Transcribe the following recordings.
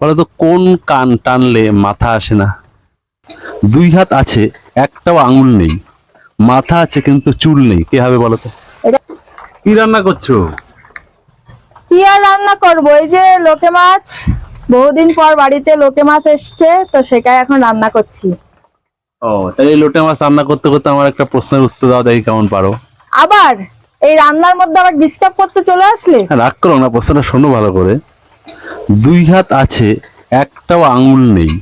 বলো তো কোন কান টানলে মাথা আসে না? দুই হাত আছে একটাও আঙুল নেই। মাথা আছে কিন্তু চুল নেই কে হবে বলো তো? কি রান্না করছ? কি আর রান্না করব? এই যে লোকে মাছ বহুদিন পর বাড়িতে লোকে মাছ এসছে তো সেটাই এখন রান্না করছি। ও তাহলে এই লোটে মাছ রান্না করতে করতে আমার একটা প্রশ্নের উত্তর দাও দেখি কেমন পারো। আবার এই রান্নার মধ্যে আবার ডিস্টার্ব করতে চলে আসলে? রাগ করো না প্রশ্নটা শোনো ভালো করে। দুই হাত আছে একটাও আঙুল নেই।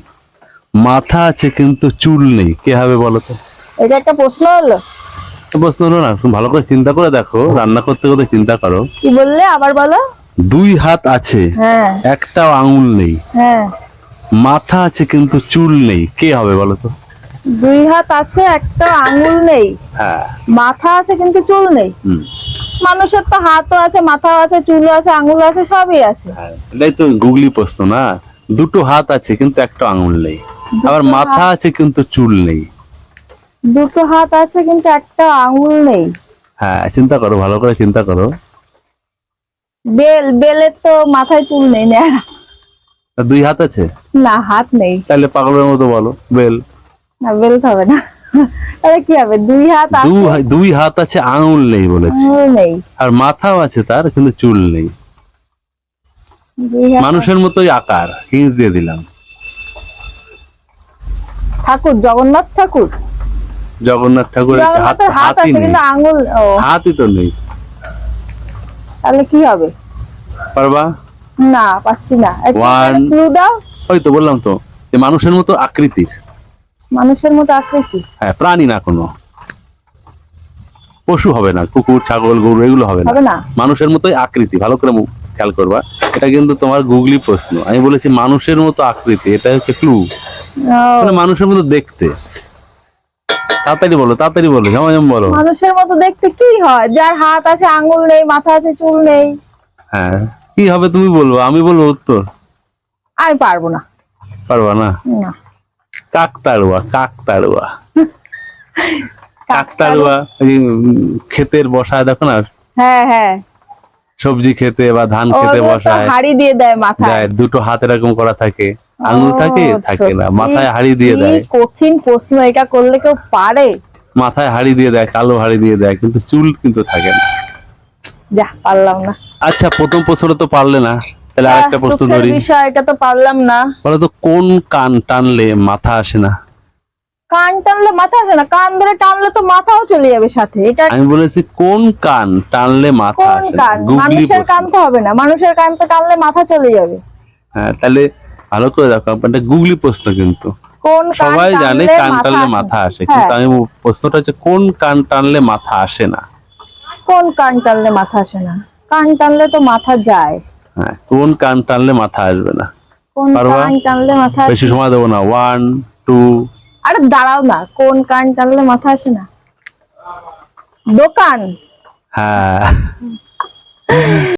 মাথা আছে কিন্তু চুল নেই। কে হবে বলো তো? এটা একটা প্রশ্ন হলো। প্রশ্ন হলো না তুমি ভালো করে চিন্তা করে দেখো রান্না করতে করতে চিন্তা করো। কি বললে? আবার বলো। দুই হাত আছে হ্যাঁ। একটাও আঙুল নেই। হ্যাঁ। মাথা আছে কিন্তু চুল নেই। কে হবে বলো তো? দুই হাত আছে একটা আঙুল নেই। হ্যাঁ। মাথা আছে কিন্তু চুল নেই। হুম। মানুষের তো হাতও আছে মাথাও আছে চুলও আছে আঙুল আছে সবই আছে। হ্যাঁ, এটাই তো গুগলি প্রশ্ন না? দুটো হাত আছে কিন্তু একটা আঙুল নেই। আবার মাথা আছে কিন্তু চুল নেই। দুটো হাত আছে কিন্তু একটা আঙুল নেই। হ্যাঁ চিন্তা করো ভালো করে চিন্তা করো। বেল বেলের তো মাথায় চুল নেই না। দুই হাত আছে? না হাত নেই। তাহলে পাগলের মতো বলো বেল। না বেল হবে না। তাহলে কি হবে? দুই হাত দুই হাত আছে আঙুল নেই বলেছে। আর মাথাও আছে তার কিন্তু চুল নেই। মানুষের মতোই আকার হিংস দিয়ে দিলাম। ঠাকুর জগন্নাথ ঠাকুর? জগন্নাথ ঠাকুরের হাত হাত নেই। আঙুল হাতই তো নেই। তাহলে কি হবে? পারবা? না পাচ্ছি না। দাও। ওই তো বললাম তো যে মানুষের মতো আকৃতির। মানুষের মতো আকৃতি। হ্যাঁ প্রাণী না কোনো। পশু হবে না কুকুর ছাগল গরু এগুলো হবে না। মানুষের মতোই আকৃতি ভালো করে খেয়াল করবা। এটা কিন্তু তোমার গুগলি প্রশ্ন। আমি বলেছি মানুষের মতো আকৃতি এটা হচ্ছে ক্লু মানে মানুষের মতো দেখতে। তাড়াতাড়ি বলো তাড়াতাড়ি বলো যেমন বলো। মানুষের মতো দেখতে কি হয়? যার হাত আছে আঙুল নেই মাথা আছে চুল নেই। হ্যাঁ কি হবে তুমি বলব? আমি বলব উত্তর। আমি পারব না। পারবা না? না। কাকতাড়ুয়া কাকতাড়ুয়া। কাকতাড়ুয়া ক্ষেতের বসায় দেখো না? হ্যাঁ হ্যাঁ। সবজি খেতে বা ধান খেতে বসায় হাড়ি দিয়ে দেয় মাথায়। দুটো হাত এরকম করা থাকে। আঙুল থাকে? থাকে না মাথায় হাড়ি দিয়ে দেয়। কঠিন প্রশ্ন এটা করলে কেউ পারে? মাথায় হাড়ি দিয়ে দেয় কালো হাড়ি দিয়ে দেয় কিন্তু চুল কিন্তু থাকে না। যা পারলাম না। আচ্ছা প্রথম প্রশ্নটা তো পারলে না। তাহলে আরেকটা প্রশ্ন ধরি। বিষয় এটা তো পারলাম না। বলো তো কোন কান টানলে মাথা আসে না? কান টানলে মাথা আসে না কান ধরে টানলে তো মাথাও চলে যাবে সাথে। এটা আমি বলেছি কোন কান টানলে মাথা আসে না? মানুষের কান তো হবে না মানুষের কান তো টানলে মাথা চলে যাবে। হ্যাঁ তাহলে ভালো করে দেখো গুগলি প্রশ্ন কিন্তু। কোন সবাই জানে কান টানলে মাথা আসে কিন্তু হ্যাঁ, আমি প্রশ্নটা হচ্ছে কোন কান টানলে মাথা আসে না? কোন কান টানলে মাথা আসে না? কান টানলে তো মাথা যায়। হ্যাঁ কোন কান টানলে মাথা আসবে না। কান টানলে মাথা বেশি সময় দেবো না। ওয়ান টু আরে দাঁড়াও না কোন কান টানলে মাথা আসে না? দোকান। হ্যাঁ।